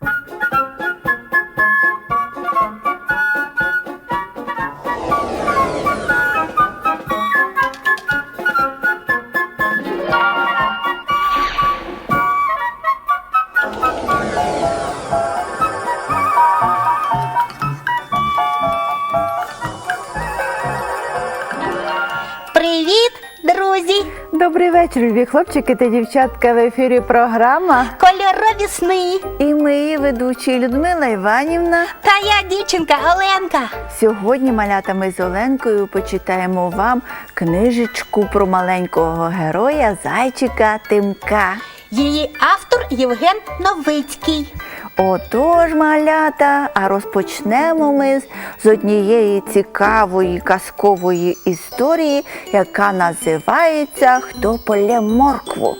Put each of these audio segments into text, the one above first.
Привіт, Добрий вечір, любі хлопчики та дівчатка. В ефірі програма. Кольорові сни. І ми, її ведучі Людмила Іванівна. Та я дівчинка Оленка. Сьогодні малята ми з Оленкою почитаємо вам книжечку про маленького героя зайчика Тимка. Її автор Євген Новицький. Отож, малята, а розпочнемо ми з- однієї цікавої казкової історії, яка називається Хто полє моркву.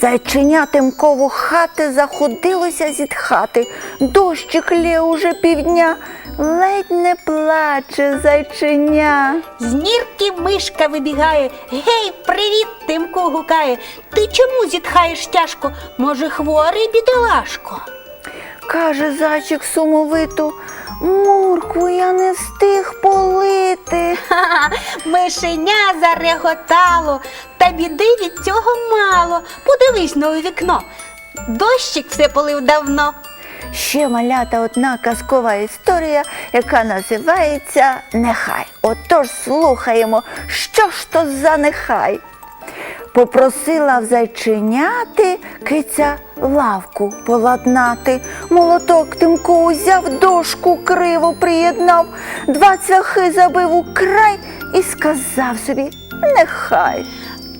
Зайченя Тимкову хати заходилося зітхати. Дощик лє уже півдня, ледь не плаче зайченя. З нірки мишка вибігає. Гей, привіт, Тимку гукає. Ти чому зітхаєш тяжко? Може, хворий бідолашко? Каже зайчик сумовито, моркву я не встиг полити. Ха-ха, мишеня зареготало, та біди від цього мало. Подивись на у вікно. Дощик все полив давно. Ще малята одна казкова історія, яка називається Нехай. Отож слухаємо, що ж то за нехай. Попросила в зайченяти киця лавку поладнати. Молоток Тимко узяв дошку криво приєднав, два цвяхи забив у край і сказав собі нехай.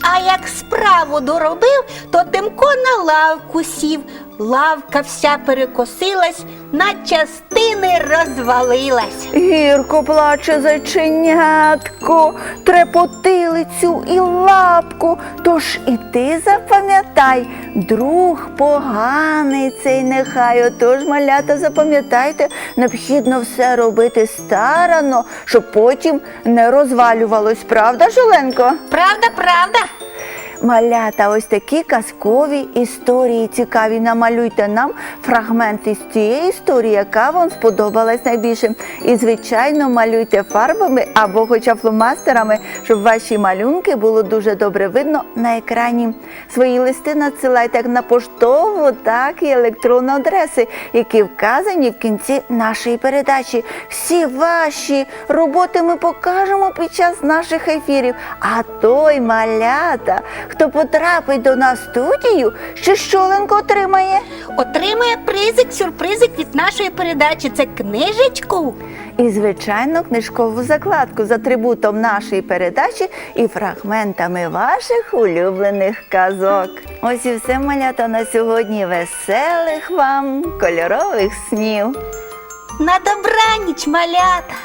А як справу доробив, то Тимко на лавку сів. Лавка вся перекосилась, на частини розвалилась. Гірко плаче зайченятко, трепотилицю і лапку. Тож і ти запам'ятай, друг поганий цей нехай. Отож, малята, запам'ятайте, необхідно все робити старано, щоб потім не розвалювалось. Правда, Жоленко? Правда, правда? Малята, ось такі казкові історії цікаві. Намалюйте нам фрагменти з тієї історії, яка вам сподобалась найбільше. І, звичайно, малюйте фарбами або хоча фломастерами, щоб ваші малюнки було дуже добре видно на екрані. Свої листи надсилайте як на поштову, так і електронні адреси, які вказані в кінці нашої передачі. Всі ваші роботи ми покажемо під час наших ефірів. А той малята, хто потрапить до нас в студію, ще щоленко отримає. Отримає призик, сюрпризик від нашої передачі. Це книжечку. І, звичайно, книжкову закладку з атрибутом нашої передачі і фрагментами ваших улюблених казок. Ось і все малята на сьогодні. Веселих вам кольорових снів. На добраніч, малята!